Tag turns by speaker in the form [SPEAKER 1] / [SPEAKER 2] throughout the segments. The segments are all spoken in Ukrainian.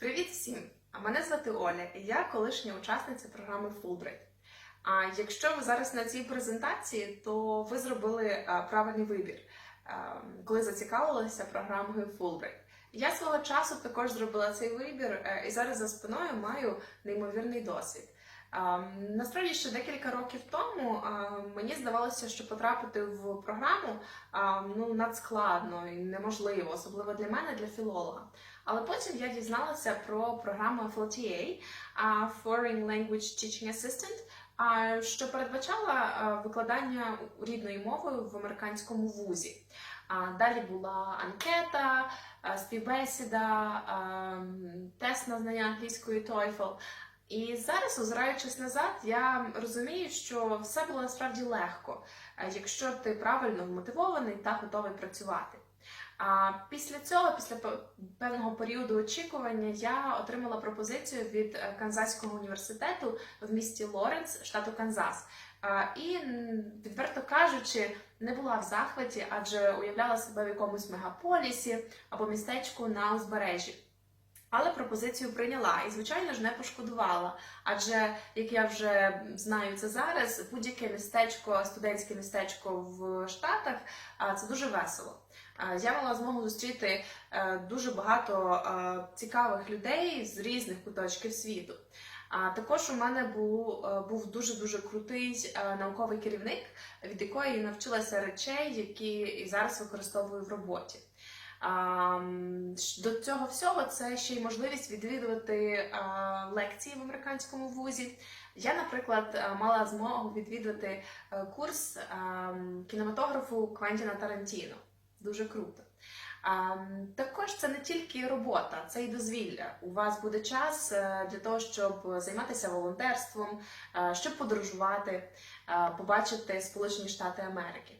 [SPEAKER 1] Привіт всім! А Мене звати Оля, і я колишня учасниця програми Fulbright. А якщо ви зараз на цій презентації, то ви зробили правильний вибір, коли зацікавилися програмою Fulbright. Я свого часу також зробила цей вибір, е, і зараз за спиною маю неймовірний досвід. А, Насправді ще декілька років тому мені здавалося, що потрапити в програму ну надскладно і неможливо, особливо для мене, для філолога. Але потім я дізналася про програму FLTA а, Foreign Language Teaching Assistant, що передбачала викладання рідною мовою в американському вузі. Далі була анкета, співбесіда, тест на знання англійської TOEFL. І зараз, озираючись назад, я розумію, що все було насправді легко, е, якщо ти правильно вмотивований та готовий працювати. А після цього, після пе- певного періоду очікування, я отримала пропозицію від е, Канзаського університету в місті Лоренс, штату Канзас. І відверто кажучи, не була в захваті, адже уявляла себе в якомусь мегаполісі або містечку на узбережжі. Але пропозицію прийняла і, звичайно ж, не пошкодувала. Адже, як я вже знаю це зараз, будь-яке містечко, студентське містечко в Штатах це дуже весело. Я мала змогу зустріти е, дуже багато е, цікавих людей з різних куточків світу. А також у мене був, е, був дуже дуже крутий науковий керівник, від якої я навчилася речей, які і зараз використовую в роботі. До цього всього це ще й можливість відвідувати лекції в американському вузі. Я, наприклад, мала змогу відвідати е, курс кінематографу Квентіна Тарантіно. Дуже круто. Також це не тільки робота, це і дозвілля. У вас буде час е, для того, щоб займатися волонтерством, е, щоб подорожувати, е, побачити Сполучені Штати Америки.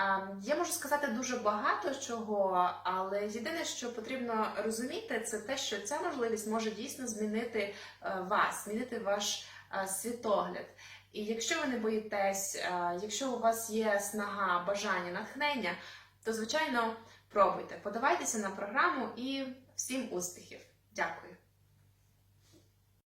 [SPEAKER 1] А, Я можу сказати дуже багато чого, але єдине, що потрібно розуміти, це те, що ця можливість може дійсно змінити е, вас, змінити ваш е, світогляд. І якщо ви не боїтесь, е, якщо у вас є снага, бажання, натхнення, то звичайно пробуйте, подавайтеся на програму і всім успіхів. Дякую.